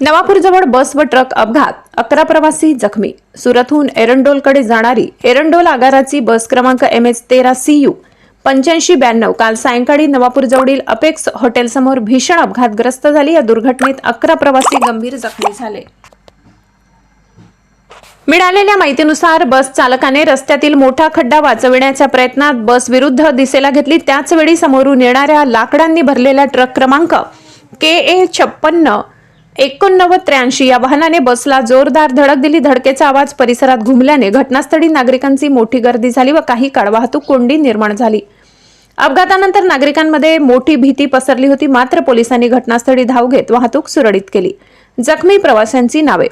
नवापूरजवळ बस व ट्रक अपघात. अकरा प्रवासी जखमी. सुरतहून एरंडोलकडे जाणारी एरंडोल आगाराची बस क्रमांक एम एच तेरा सी यू. पंच्याऐंशी ब्याण्णव. काल सायंकाळी नवापूरजवळील अपेक्स हॉटेलसमोर भीषण अपघातग्रस्त झाली. या दुर्घटनेत अकरा प्रवासी गंभीर जखमी झाले. मिळालेल्या माहितीनुसार बस चालकाने रस्त्यातील मोठा खड्डा वाचविण्याच्या प्रयत्नात बस विरुद्ध दिशेला घेतली. त्याचवेळी समोरून येणाऱ्या लाकडांनी भरलेला ट्रक क्रमांक के ए छप्पन्न एकोणनव्वद त्र्याऐंशी या वाहनाने बसला जोरदार धडक दिली. धडकेचा आवाज परिसरात घुमल्याने घटनास्थळी नागरिकांची मोठी गर्दी झाली व काही काळ वाहतूक कोंडी निर्माण झाली. अपघातानंतर नागरिकांमध्ये मोठी भीती पसरली होती. मात्र पोलिसांनी घटनास्थळी धाव घेत वाहतूक सुरळीत केली. जखमी प्रवाशांची नावे.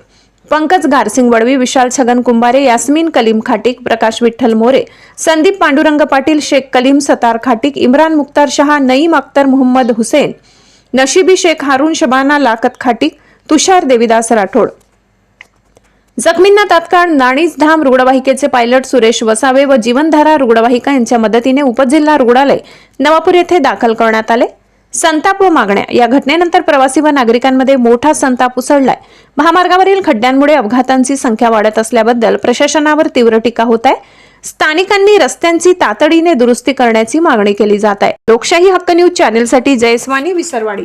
पंकज गारसिंग वडवी विशाल छगन कुंभारे यास्मिन कलीम खाटिक प्रकाश विठ्ठल मोरे संदीप पांडुरंग पाटील शेख कलीम सतार खाटिक इम्रान मुख्तार शहा नईम अख्तर मोहम्मद हुसेन नशिबी शेख हारून शबाना लाकत खाटी तुषार देविदास राठोड. जखमींना तात्काळ नाणीज धाम रुग्णवाहिकेचे पायलट सुरेश वसावे व जीवनधारा रुग्णवाहिका यांच्या मदतीने उपजिल्हा रुग्णालय नवापूर येथे दाखल करण्यात आले. संताप व मागण्या. या घटनेनंतर प्रवासी व नागरिकांमध्ये मोठा संताप उसळलाय. महामार्गावरील खड्ड्यांमुळे अपघातांची संख्या वाढत असल्याबद्दल प्रशासनावर तीव्र टीका होत आहे. स्थानिकांनी रस्त्यांची तातडीने दुरुस्ती करण्याची मागणी केली जात आहे. लोकशाही हक्क न्यूज चॅनेलसाठी जयस्वानी विसरवाडी.